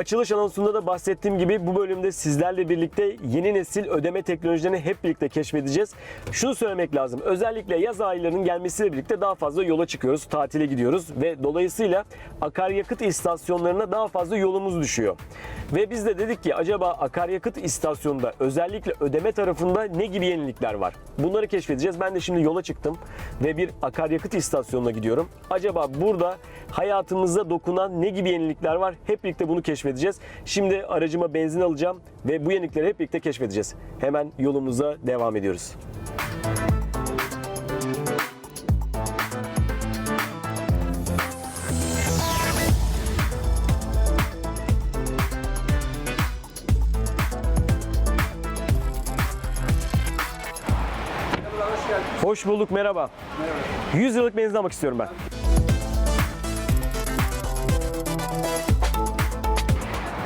Açılış anonsunda da bahsettiğim gibi bu bölümde sizlerle birlikte yeni nesil ödeme teknolojilerini hep birlikte keşfedeceğiz. Şunu söylemek lazım. Özellikle yaz aylarının gelmesiyle birlikte daha fazla yola çıkıyoruz, tatile gidiyoruz ve dolayısıyla akaryakıt istasyonlarına daha fazla yolumuz düşüyor. Ve biz de dedik ki acaba akaryakıt istasyonunda özellikle ödeme tarafında ne gibi yenilikler var? Bunları keşfedeceğiz. Ben de şimdi yola çıktım ve bir akaryakıt istasyonuna gidiyorum. Acaba burada hayatımıza dokunan ne gibi yenilikler var? Hep birlikte bunu keşfedeceğiz. Şimdi aracıma benzin alacağım ve bu yenilikleri hep birlikte keşfedeceğiz. Hemen yolumuza devam ediyoruz. Hoş bulduk, merhaba. 100 liralık benzin almak istiyorum ben.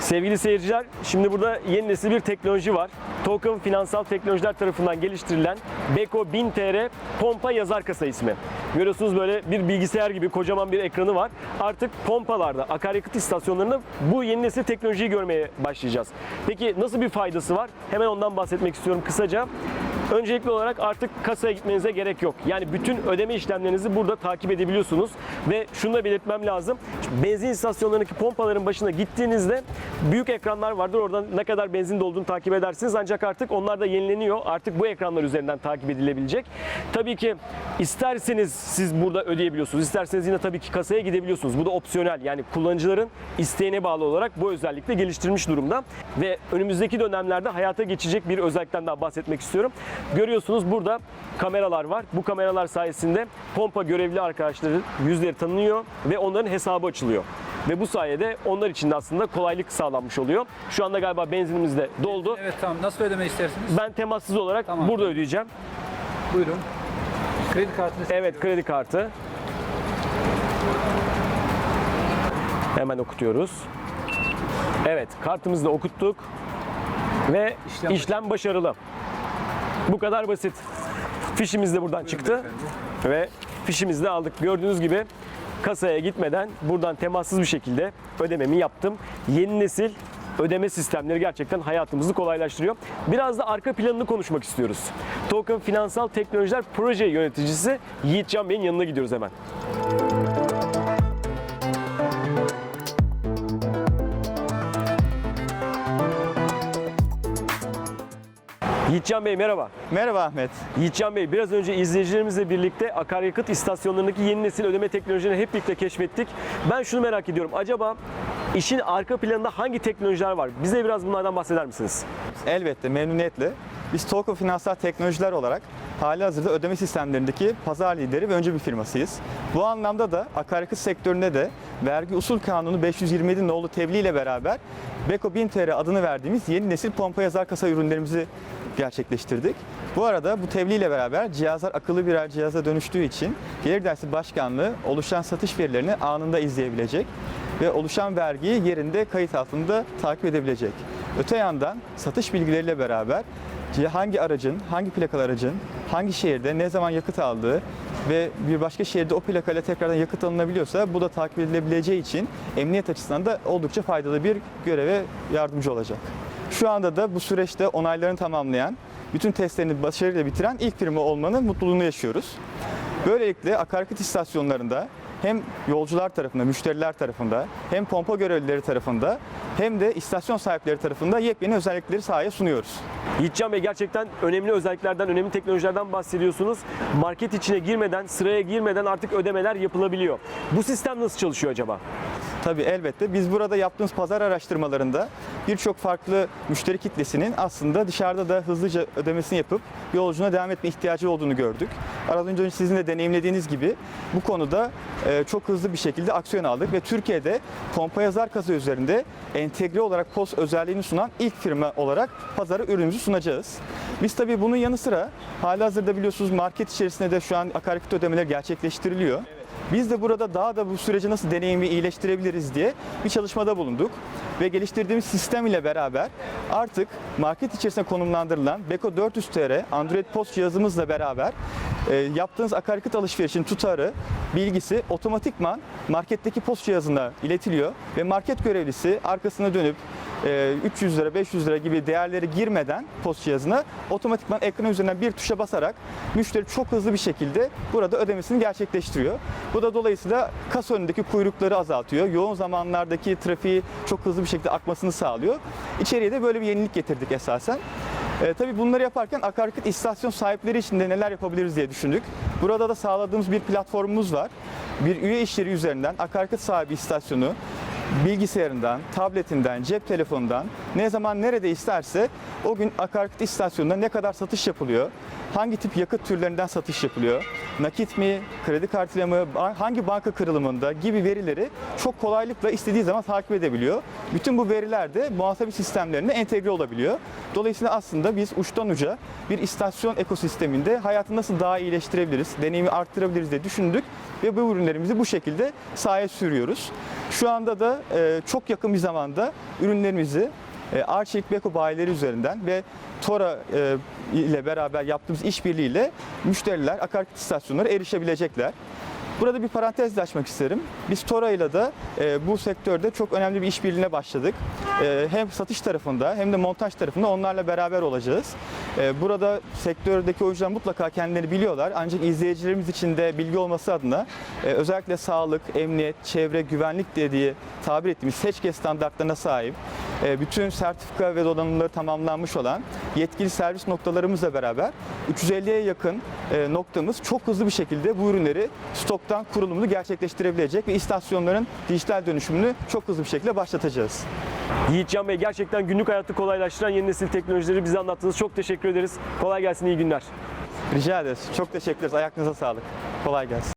Sevgili seyirciler, şimdi burada yeni nesil bir teknoloji var. Token Finansal Teknolojiler tarafından geliştirilen Beko 1000 TR pompa yazar kasa ismi. Görüyorsunuz böyle bir bilgisayar gibi kocaman bir ekranı var. Artık pompalarda, akaryakıt istasyonlarında bu yeni nesil teknolojiyi görmeye başlayacağız. Peki nasıl bir faydası var? Hemen ondan bahsetmek istiyorum kısaca. Öncelikli olarak artık kasaya gitmenize gerek yok. Yani bütün ödeme işlemlerinizi burada takip edebiliyorsunuz. Ve şunu da belirtmem lazım. Benzin istasyonlarındaki pompaların başına gittiğinizde büyük ekranlar vardır. Oradan ne kadar benzin dolduğunu takip edersiniz. Ancak artık onlar da yenileniyor. Artık bu ekranlar üzerinden takip edilebilecek. Tabii ki isterseniz siz burada ödeyebiliyorsunuz. İsterseniz yine tabii ki kasaya gidebiliyorsunuz. Bu da opsiyonel. Yani kullanıcıların isteğine bağlı olarak bu özellikle geliştirilmiş durumda. Ve önümüzdeki dönemlerde hayata geçecek bir özellikten daha bahsetmek istiyorum. Görüyorsunuz burada kameralar var. Bu kameralar sayesinde pompa görevli arkadaşların yüzleri tanınıyor ve onların hesabı açılıyor. Ve bu sayede onlar için de aslında kolaylık sağlanmış oluyor. Şu anda galiba benzinimiz de doldu. Evet tamam. Nasıl ödeme istersiniz? Ben temassız olarak Tamam. burada ödeyeceğim. Buyurun. Kredi kartını Evet kredi kartı. Hemen okutuyoruz. Evet kartımızı da okuttuk. Ve İşlem işlem, başarılı. Bu kadar basit. Fişimiz de buradan çıktı. Ve fişimizi de aldık. Gördüğünüz gibi kasaya gitmeden buradan temassız bir şekilde ödememi yaptım. Yeni nesil ödeme sistemleri gerçekten hayatımızı kolaylaştırıyor. Biraz da arka planını konuşmak istiyoruz. Token Finansal Teknolojiler Proje Yöneticisi Yiğitcan Bey'in yanına gidiyoruz hemen. Yiğitcan Bey merhaba. Merhaba Ahmet. Yiğitcan Bey biraz önce izleyicilerimizle birlikte akaryakıt istasyonlarındaki yeni nesil ödeme teknolojilerini hep birlikte keşfettik. Ben şunu merak ediyorum. Acaba işin arka planında hangi teknolojiler var? Bize biraz bunlardan bahseder misiniz? Elbette memnuniyetle. Biz Tolko Finansal Teknolojiler olarak hali hazırda ödeme sistemlerindeki pazar lideri ve öncü bir firmasıyız. Bu anlamda da akaryakıt sektöründe de vergi usul kanunu 527 nolu tebliğ ile beraber Beko 1000 TR adını verdiğimiz yeni nesil pompa yazar kasa ürünlerimizi gerçekleştirdik. Bu arada bu tebliğ ile beraber cihazlar akıllı birer cihaza dönüştüğü için Gelir Dersi Başkanlığı oluşan satış verilerini anında izleyebilecek ve oluşan vergiyi yerinde kayıt altında takip edebilecek. Öte yandan satış bilgileriyle beraber hangi aracın, hangi plakalı aracın, hangi şehirde ne zaman yakıt aldığı ve bir başka şehirde o plakayla tekrardan yakıt alınabiliyorsa bu da takip edilebileceği için emniyet açısından da oldukça faydalı bir göreve yardımcı olacak. Şu anda da bu süreçte onaylarını tamamlayan, bütün testlerini başarıyla bitiren ilk firma olmanın mutluluğunu yaşıyoruz. Böylelikle akaryakıt istasyonlarında hem yolcular tarafında, müşteriler tarafında, hem pompa görevlileri tarafında hem de istasyon sahipleri tarafında yepyeni özellikleri sahaya sunuyoruz. Yiğitcan Bey gerçekten önemli özelliklerden, önemli teknolojilerden bahsediyorsunuz. Market içine girmeden, sıraya girmeden artık ödemeler yapılabiliyor. Bu sistem nasıl çalışıyor acaba? Tabii elbette biz burada yaptığımız pazar araştırmalarında birçok farklı müşteri kitlesinin aslında dışarıda da hızlıca ödemesini yapıp yolculuğuna devam etme ihtiyacı olduğunu gördük. Az önce sizin de deneyimlediğiniz gibi bu konuda e, çok hızlı bir şekilde aksiyon aldık ve Türkiye'de pompa yazar kasa üzerinde entegre olarak POS özelliğini sunan ilk firma olarak pazara ürünümüzü sunacağız. Biz tabii bunun yanı sıra halihazırda biliyorsunuz market içerisinde de şu an akaryakıt ödemeleri gerçekleştiriliyor. Biz de burada daha da bu süreci nasıl deneyimi iyileştirebiliriz diye bir çalışmada bulunduk. Ve geliştirdiğimiz sistem ile beraber artık market içerisinde konumlandırılan Beko 400 TR Android POS cihazımızla beraber e, yaptığınız akaryakıt alışverişinin tutarı, bilgisi otomatikman marketteki post cihazına iletiliyor ve market görevlisi arkasına dönüp 300 lira, 500 lira gibi değerleri girmeden post cihazına otomatikman ekran üzerinden bir tuşa basarak müşteri çok hızlı bir şekilde burada ödemesini gerçekleştiriyor. Bu da dolayısıyla kasa önündeki kuyrukları azaltıyor. Yoğun zamanlardaki trafiği çok hızlı bir şekilde akmasını sağlıyor. İçeriye de böyle bir yenilik getirdik esasen. E, tabii bunları yaparken akaryakıt istasyon sahipleri için de neler yapabiliriz diye düşündük. Burada da sağladığımız bir platformumuz var. Bir üye işleri üzerinden akaryakıt sahibi istasyonu bilgisayarından, tabletinden, cep telefonundan ne zaman nerede isterse o gün akaryakıt istasyonunda ne kadar satış yapılıyor, hangi tip yakıt türlerinden satış yapılıyor, nakit mi, kredi kartıyla mı, hangi banka kırılımında gibi verileri çok kolaylıkla istediği zaman takip edebiliyor. Bütün bu veriler de muhasebe sistemlerine entegre olabiliyor. Dolayısıyla aslında biz uçtan uca bir istasyon ekosisteminde hayatı nasıl daha iyileştirebiliriz, deneyimi arttırabiliriz diye düşündük ve bu ürünlerimizi bu şekilde sahaya sürüyoruz. Şu anda da e, çok yakın bir zamanda ürünlerimizi e, Arçelik Beko bayileri üzerinden ve Tora e, ile beraber yaptığımız işbirliğiyle müşteriler akaryakıt istasyonları erişebilecekler. Burada bir parantez de açmak isterim. Biz Tora ile de e, bu sektörde çok önemli bir işbirliğine başladık. E, hem satış tarafında hem de montaj tarafında onlarla beraber olacağız. E, burada sektördeki oyuncular mutlaka kendilerini biliyorlar. Ancak izleyicilerimiz için de bilgi olması adına e, özellikle sağlık, emniyet, çevre, güvenlik dediği tabir ettiğimiz seçke standartlarına sahip e, bütün sertifika ve donanımları tamamlanmış olan yetkili servis noktalarımızla beraber 350'ye yakın e, noktamız çok hızlı bir şekilde bu ürünleri stoktan kurulumunu gerçekleştirebilecek ve istasyonların dijital dönüşümünü çok hızlı bir şekilde başlatacağız. Yiğitcan Bey gerçekten günlük hayatı kolaylaştıran yeni nesil teknolojileri bize anlattınız. Çok teşekkür ederiz. Kolay gelsin, iyi günler. Rica ederiz. Çok teşekkür ederiz. Ayaklarınıza sağlık. Kolay gelsin.